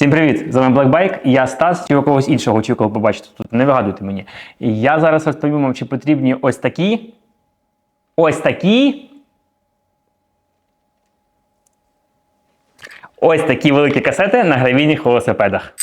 Всім привіт! З вами Black Bike, я Стас, чи когось іншого очікував побачити тут. Не вигадуйте мені. Я зараз розповім вам, чи потрібні ось такі. Ось такі. Ось такі великі касети на гравійних велосипедах.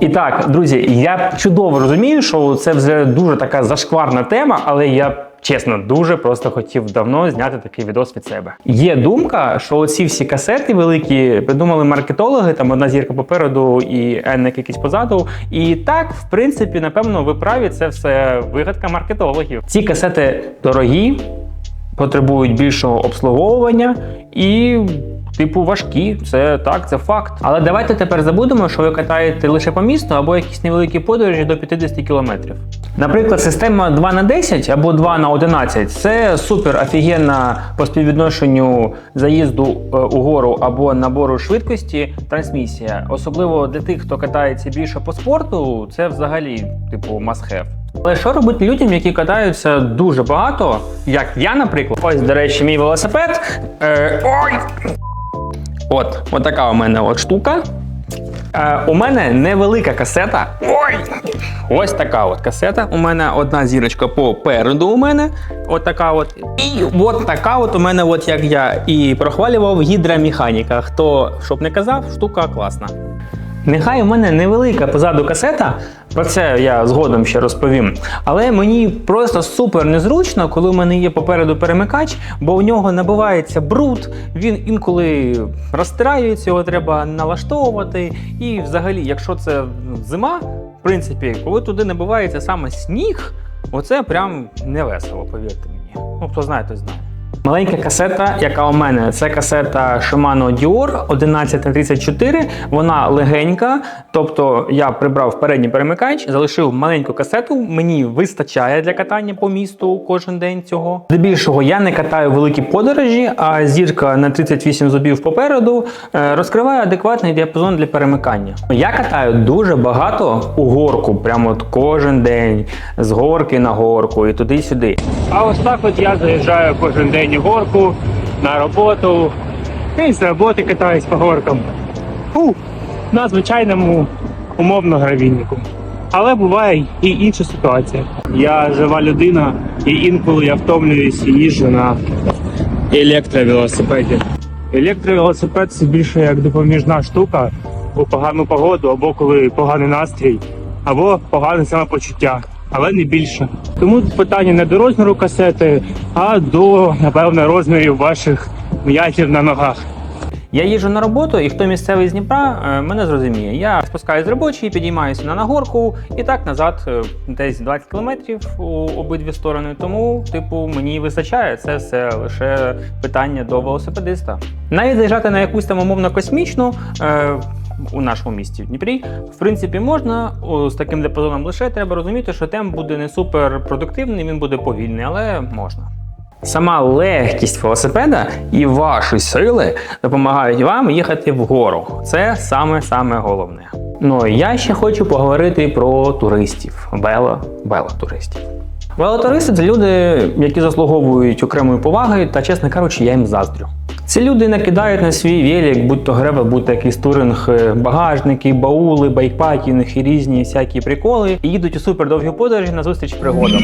І так, друзі, я чудово розумію, що це вже дуже така зашкварна тема, але я чесно дуже просто хотів давно зняти такий відос від себе. Є думка, що оці всі касети великі придумали маркетологи, там одна зірка попереду і енник якийсь позаду. І так, в принципі, напевно, ви праві, це все вигадка маркетологів. Ці касети дорогі, потребують більшого обслуговування і. Типу важкі, це так, це факт. Але давайте тепер забудемо, що ви катаєте лише по місту або якісь невеликі подорожі до 50 кілометрів. Наприклад, система 2 на 10 або 2 на 11 це супер офігенна по співвідношенню заїзду е, угору або набору швидкості трансмісія. Особливо для тих, хто катається більше по спорту, це взагалі типу must have. Але що робити людям, які катаються дуже багато, як я, наприклад, ось, до речі, мій велосипед. Е, ой! От, от така у мене от штука. Е, у мене невелика касета. Ой! Ось така от касета. У мене одна зірочка попереду у мене. От така от. І от така от у мене, от як я і прохвалював гідромеханіка. Хто щоб не казав, штука класна. Нехай у мене невелика позаду касета, про це я згодом ще розповім. Але мені просто супер незручно, коли у мене є попереду перемикач, бо у нього набивається бруд, він інколи розтираюється, його треба налаштовувати. І взагалі, якщо це зима, в принципі, коли туди набивається саме сніг, оце прям не весело, повірте мені. Ну, хто знає, той знає. Маленька касета, яка у мене, це касета Shimano Dior 1134. Вона легенька. Тобто я прибрав передній перемикач, залишив маленьку касету. Мені вистачає для катання по місту кожен день цього. Здебільшого я не катаю великі подорожі, а зірка на 38 зубів попереду е, розкриває адекватний діапазон для перемикання. Я катаю дуже багато у горку, прямо от кожен день, з горки на горку і туди-сюди. А ось так от я заїжджаю кожен день у горку на роботу. І з роботи катаюсь по горкам. Фу, на звичайному умовно гравійнику. Але буває і інша ситуація. Я жива людина, і інколи я втомлююсь і їжджу на електровелосипеді. Електровелосипед це більше як допоміжна штука у погану погоду, або коли поганий настрій, або погане самопочуття, але не більше. Тому питання не до розміру касети, а до, напевне, розмірів ваших м'язів на ногах. Я їжджу на роботу, і хто місцевий з Дніпра, е, мене зрозуміє. Я спускаюсь з робочої, підіймаюся на нагорку і так назад, е, десь 20 кілометрів у обидві сторони. Тому, типу, мені вистачає. Це все лише питання до велосипедиста. Навіть заїжджати на якусь там умовно космічну. У нашому місті в Дніпрі, в принципі, можна з таким диапазоном лише треба розуміти, що темп буде не супер продуктивний, він буде повільний, але можна. Сама легкість велосипеда і ваші сили допомагають вам їхати вгору. Це саме саме головне. Ну я ще хочу поговорити про туристів, вело, велотуристів. Велотуристи це люди, які заслуговують окремої поваги, та, чесно кажучи, я їм заздрю. Ці люди накидають на свій велик, будь то гребе, будь то якийсь туринг, е, багажники, баули, байкпакінг і різні всякі приколи, і їдуть у супердовгі подорожі на зустріч пригодам.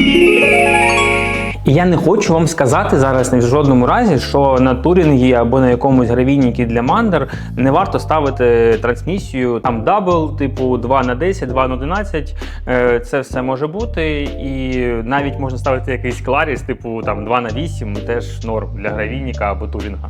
І я не хочу вам сказати зараз ні в жодному разі, що на турінгі або на якомусь гравійнику для мандер не варто ставити трансмісію там дабл, типу 2 на 10, 2 на 11. Е, Це все може бути. І навіть можна ставити якийсь кларіс, типу там 2 на 8, теж норм для гравійника або турінга.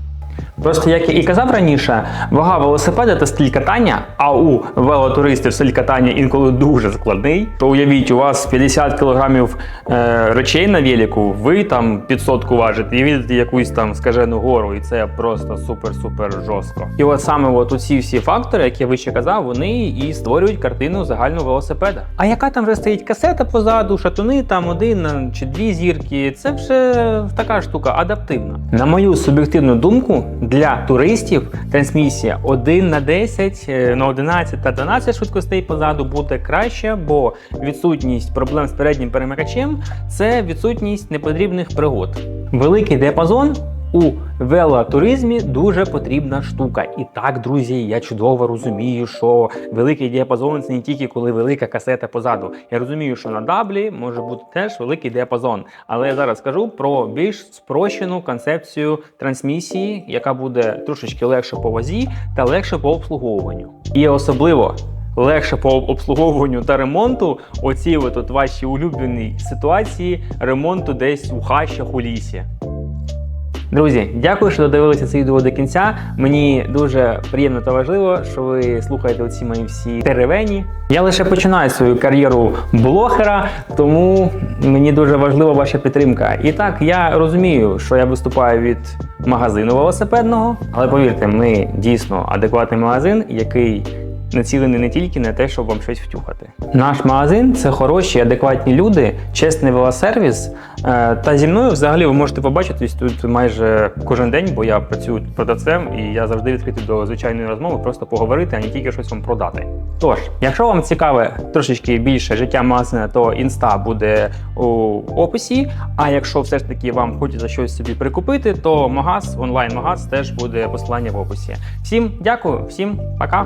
Просто як і казав раніше, вага велосипеда та стиль катання, а у велотуристів стиль катання інколи дуже складний. То уявіть, у вас 50 кілограмів е, речей на велику, ви там 500 важите і їдете якусь там скажену гору, і це просто супер-супер жорстко. І от саме от усі всі фактори, які я вище казав, вони і створюють картину загального велосипеда. А яка там вже стоїть касета позаду, шатуни там один чи дві зірки, це вже така штука адаптивна. На мою суб'єктивну думку, для туристів трансмісія 1 на 10, е, на 11 та 12 швидкостей позаду буде краще, бо відсутність проблем з переднім перемикачем це відсутність непотрібних пригод. Великий діапазон у велотуризмі дуже потрібна штука. І так, друзі, я чудово розумію, що великий діапазон це не тільки коли велика касета позаду. Я розумію, що на даблі може бути теж великий діапазон. Але я зараз скажу про більш спрощену концепцію трансмісії, яка буде трошечки легше по вазі та легше по обслуговуванню. І особливо легше по обслуговуванню та ремонту. Оці от, ваші улюблені ситуації ремонту десь у хащах у лісі. Друзі, дякую, що додивилися це відео до кінця. Мені дуже приємно та важливо, що ви слухаєте оці мої всі теревені. Я лише починаю свою кар'єру блогера, тому мені дуже важлива ваша підтримка. І так, я розумію, що я виступаю від магазину велосипедного, але повірте, ми дійсно адекватний магазин, який націлений не тільки на те, щоб вам щось втюхати. Наш магазин це хороші, адекватні люди, чесний велосервіс. Е, Та зі мною взагалі ви можете побачитись тут майже кожен день, бо я працюю продавцем і я завжди відкритий до звичайної розмови, просто поговорити, а не тільки щось вам продати. Тож, якщо вам цікаве трошечки більше життя магазина, то інста буде у описі. А якщо все ж таки вам хочеться щось собі прикупити, то магаз, онлайн-магаз теж буде посилання в описі. Всім дякую, всім пока.